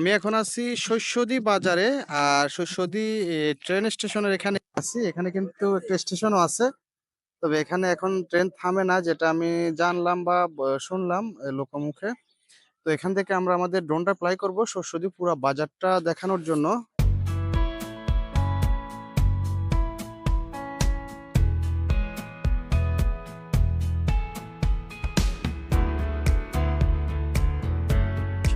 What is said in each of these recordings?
আমি এখন আছি শস্যদি বাজারে, আর শস্যদি ট্রেন স্টেশনের এখানে আছি। এখানে কিন্তু একটা স্টেশনও আছে। তবে এখানে এখন ট্রেন থামে না, যেটা আমি জানলাম বা শুনলাম লোকমুখে। তো এখান থেকে আমরা আমাদের ড্রোনটা ফ্লাই করব শস্যদি পুরো বাজারটা দেখানোর জন্য।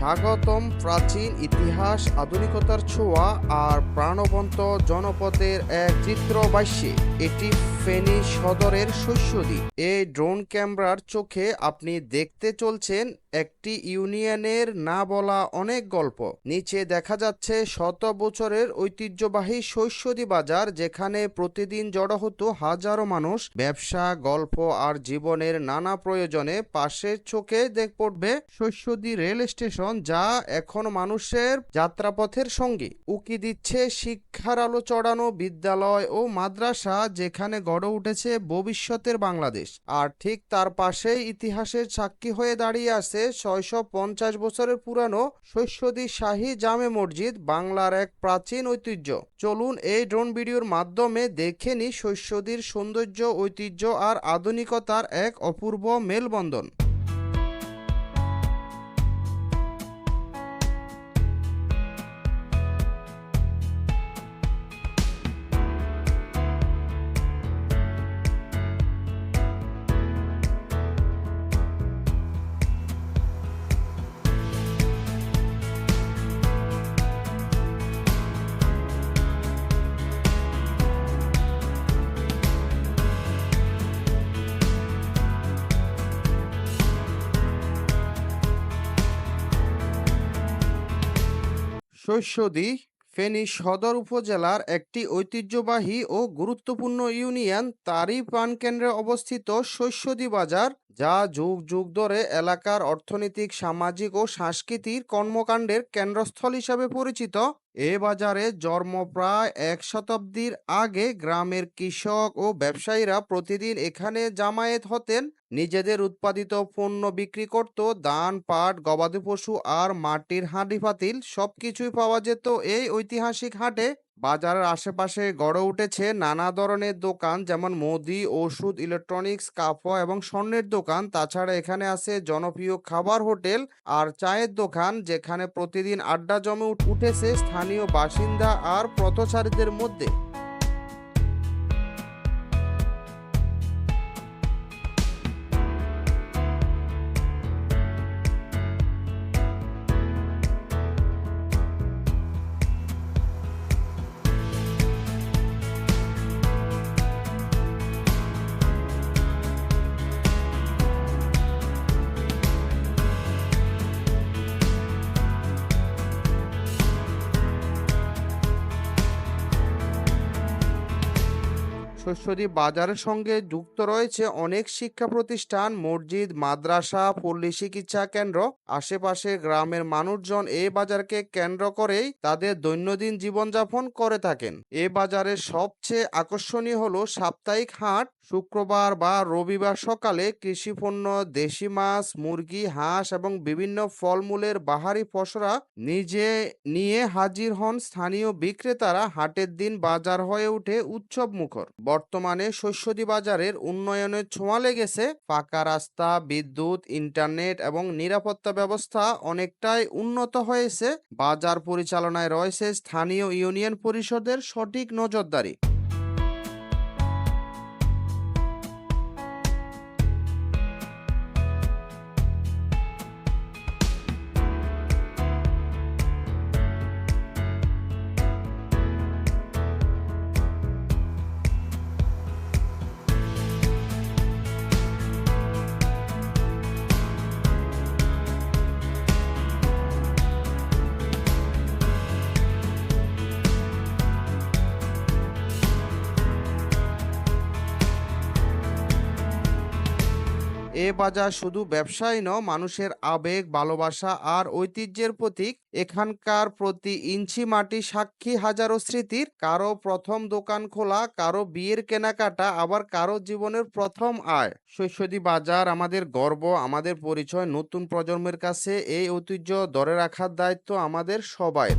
স্বাগতম প্রাচীন ইতিহাস, আধুনিকতার ছোঁয়া আর প্রাণবন্ত জনপদের এক চিত্রবাস্যে এটি ফেনী সদরের শস্যদ্বীপ। এই ড্রোন ক্যামেরার চোখে আপনি দেখতে চলছেন একটি ইউনিয়নের না বলা অনেক গল্প। নিচে দেখা যাচ্ছে শত বছরের ঐতিহ্যবাহী শস্যদি বাজার, যেখানে প্রতিদিন জড়ো হতো হাজারো মানুষ। ব্যবসা, গল্প আর জীবনের নানা প্রয়োজনে পাশের চোখে দেখ পড়বে শস্যদি রেল স্টেশন, যা এখন মানুষের যাত্রাপথের সঙ্গে। উকি দিচ্ছে শিক্ষার আলো চড়ানো বিদ্যালয় ও মাদ্রাসা, যেখানে গড়ে উঠেছে ভবিষ্যতের বাংলাদেশ। আর ঠিক তার পাশেই ইতিহাসের সাক্ষী হয়ে দাঁড়িয়ে আছে ছয়শো পঞ্চাশ বছরের পুরানো শস্যদি শাহী জামে মসজিদ বাংলার এক প্রাচীন ঐতিহ্য। চলুন এই ড্রোন ভিডিওর মাধ্যমে দেখে নি শৈশদীর সৌন্দর্য, ঐতিহ্য আর আধুনিকতার এক অপূর্ব মেলবন্ধন। শস্যদি ফেনী সদর উপজেলার একটি ঐতিহ্যবাহী ও গুরুত্বপূর্ণ ইউনিয়ন তারই প্রাণকেন্দ্রে অবস্থিত শৈশদী বাজার যা যুগ যুগ ধরে এলাকার অর্থনৈতিক, সামাজিক ও সাংস্কৃতিক কর্মকাণ্ডের কেন্দ্রস্থল হিসাবে পরিচিত। এ বাজারে জন্ম প্রায় এক শতাব্দীর আগে গ্রামের কৃষক ও ব্যবসায়ীরা প্রতিদিন এখানে জামায়েত হতেন। নিজেদের উৎপাদিত পণ্য বিক্রি করত, ধান, পাট, গবাদি পশু আর মাটির হাঁড়ি পাতিল সবকিছুই পাওয়া যেত এই ঐতিহাসিক হাটে। বাজারের আশেপাশে গড়ে উঠেছে নানা ধরনের দোকান, যেমন মুদি, ওষুধ ইলেকট্রনিক্স কাপড় এবং স্বর্ণের দোকান। তাছাড়া এখানে আছে জনপ্রিয় খাবার হোটেল আর চায়ের দোকান, যেখানে প্রতিদিন আড্ডা জমে উঠ- উঠেছে স্থানীয় বাসিন্দা আর পথচারীদের মধ্যে। শস্যদ্বীপ বাজারের সঙ্গে যুক্ত রয়েছে অনেক শিক্ষা প্রতিষ্ঠান, মসজিদ, মাদ্রাসা, পল্লী চিকিৎসা কেন্দ্র। আশেপাশে গ্রামের মানুষজন এই বাজারকে কেন্দ্র করেই তাদের দৈনন্দিন জীবনযাপন করে থাকেন। এ বাজারের সবচেয়ে আকর্ষণীয় হলো সাপ্তাহিক হাট, শুক্রবার বা রবিবার সকালে কৃষি পণ্য দেশি মাছ, মুরগি, হাঁস এবং বিভিন্ন ফলমূলের বাহারি ফসরা নিজে নিয়ে হাজির হন স্থানীয় বিক্রেতারা। হাটের দিন বাজার হয়ে ওঠে উৎসব মুখর বর্তমানে শস্যদি বাজারের উন্নয়নের ছোঁয়া লেগেছে। পাকা রাস্তা, বিদ্যুৎ, ইন্টারনেট এবং নিরাপত্তা ব্যবস্থা অনেকটাই উন্নত হয়েছে। বাজার পরিচালনায় রয়েছে স্থানীয় ইউনিয়ন পরিষদের সঠিক নজরদারি। এ বাজার শুধু ব্যবসায় ন মানুষের আবেগ, ভালোবাসা আর ঐতিহ্যের প্রতীক। এখানকার প্রতি ইঞ্চি মাটি সাক্ষী হাজারো স্মৃতির। কারও প্রথম দোকান খোলা, কারও বিয়ের কেনাকাটা, আবার কারও জীবনের প্রথম আয়। শৈশদী বাজার আমাদের গর্ব, আমাদের পরিচয়। নতুন প্রজন্মের কাছে এই ঐতিহ্য ধরে রাখার দায়িত্ব আমাদের সবাই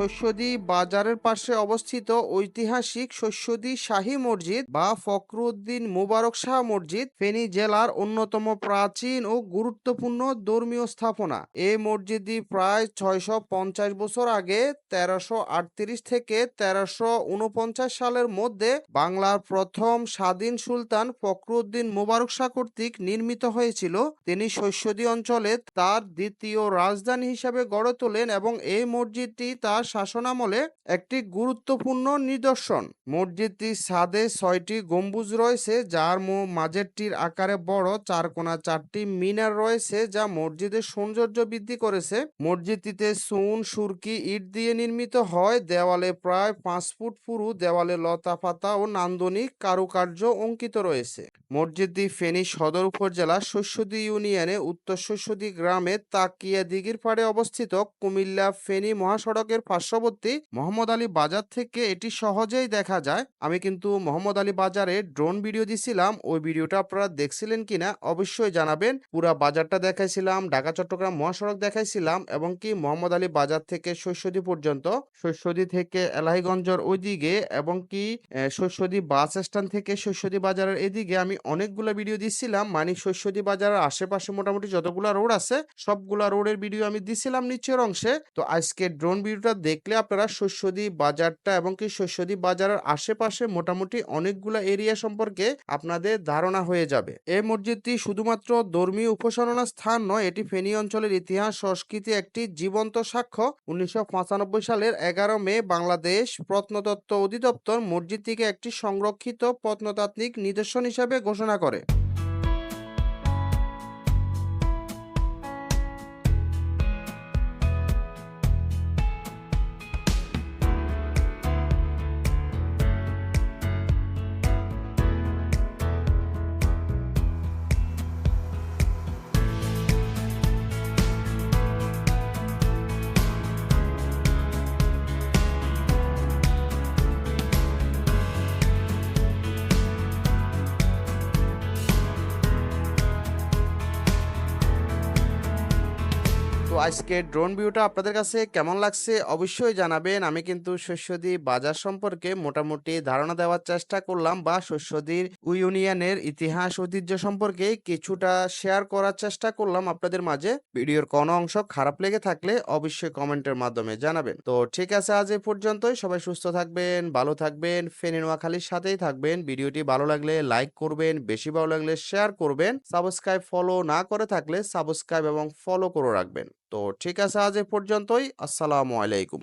শস্যদী বাজারের পাশে অবস্থিত ঐতিহাসিক শস্যদী শাহী মসজিদ বা ফখরুদ্দিন মুবারক শাহ মসজিদ ফেনী জেলার অন্যতম প্রাচীন ও গুরুত্বপূর্ণ ধর্মীয় স্থাপনা। এই মসজিদটি প্রায় ছয়শো পঞ্চাশ বছর আগে তেরোশো থেকে তেরোশো সালের মধ্যে বাংলার প্রথম স্বাধীন সুলতান ফখরুদ্দিন মুবারক শাহ কর্তৃক নির্মিত হয়েছিল। তিনি শস্যদী অঞ্চলে তার দ্বিতীয় রাজধানী হিসাবে গড়ে তোলেন এবং এই মসজিদটি তার শাসনামলে একটি গুরুত্বপূর্ণ নিদর্শন। মসজিদটির ছাদে ছয়টি গম্বুজ রয়েছে, যার মাঝেরটির আকারে বড়, চার কোনা চারটি মিনার রয়েছে, যা মসজিদের সৌন্দর্য বৃদ্ধি করেছে। মসজিদটিতে চুন, সুরকি, ইট দিয়ে নির্মিত হয়। দেওয়ালে প্রায় পাঁচ ফুট পুরু, দেওয়ালে লতা পাতা ও নান্দনিক কারুকার্য অঙ্কিত রয়েছে। মসজিদটি ফেনী সদর উপজেলা শস্যদী ইউনিয়নে উত্তর শস্যদী গ্রামে তাকিয়া দিঘির পাড়ে অবস্থিত। কুমিল্লা ফেনী মহাসড়কের পার্শ্ববর্তী মোহাম্মদ আলী বাজার থেকে এটি সহজেই দেখা যায়। আমি কিন্তু মোহাম্মদ আলী বাজারে ড্রোন ভিডিও দিছিলাম। ওই ভিডিওটা আপনারা দেখছিলেন কিনা অবশ্যই জানাবেন। পুরা বাজারটা দেখাইছিলাম, ঢাকা, চট্টগ্রাম মহাসড়ক দেখাইছিলাম এবং কি মোহাম্মদ আলী বাজার থেকে শস্যদী পর্যন্ত শস্যদী থেকে এলাহিগঞ্জের ওইদিকে এবং কি শস্যদী বাস স্ট্যান্ড থেকে শস্যদী বাজারের এদিকে আমি অনেকগুলো ভিডিও দিছিলাম। মানে শস্যদী বাজারের আশেপাশে মোটামুটি যতগুলা রোড আছে, সবগুলা রোডের ভিডিও আমি দিছিলাম নিচের অংশে। তো আজকে ড্রোন ভিডিওটা দেখলে আপনারা শস্যদী বাজারটা এবং কি শস্যদী বাজারের আশেপাশে মোটামুটি অনেকগুলা এরিয়া সম্পর্কে আপনাদের ধারণা হয়ে যাবে। এই মসজিদটি শুধুমাত্র ধর্মীয় উপাসনা স্থান নয়, এটি ফেনী অঞ্চলের ইতিহাস, সংস্কৃতি একটি জীবন্ত সাক্ষ্য। উনিশশো পঁচানব্বই সালের এগারো মে বাংলাদেশ প্রত্নতত্ত্ব অধিদপ্তর মসজিদটিকে একটি সংরক্ষিত প্রত্নতাত্ত্বিক নিদর্শন হিসাবে ঘোষণা করে। আজকে ড্রোন ভিউটা আপনাদের কাছে কেমন লাগছে অবশ্যই জানাবেন। আমি কিন্তু শস্যদী বাজার সম্পর্কে মোটামুটি ধারণা দেওয়ার চেষ্টা করলাম বা শস্যদীর ইউনিয়নের ইতিহাস, ঐতিহ্য সম্পর্কে কিছুটা শেয়ার করার চেষ্টা করলাম আপনাদের মাঝে। ভিডিওর কোনো অংশ খারাপ লেগে থাকলে অবশ্যই কমেন্টের মাধ্যমে জানাবেন। তো ঠিক আছে, আজ এ পর্যন্তই। সবাই সুস্থ থাকবেন, ভালো থাকবেন, ফেনী, নোয়াখালীর সাথেই থাকবেন। ভিডিওটি ভালো লাগলে লাইক করবেন, বেশি ভালো লাগলে শেয়ার করবেন। সাবস্ক্রাইব ফলো না করে থাকলে সাবস্ক্রাইব এবং ফলো করে রাখবেন। তো ঠিক আছে আজ এ পর্যন্তই। আসসালামু আলাইকুম।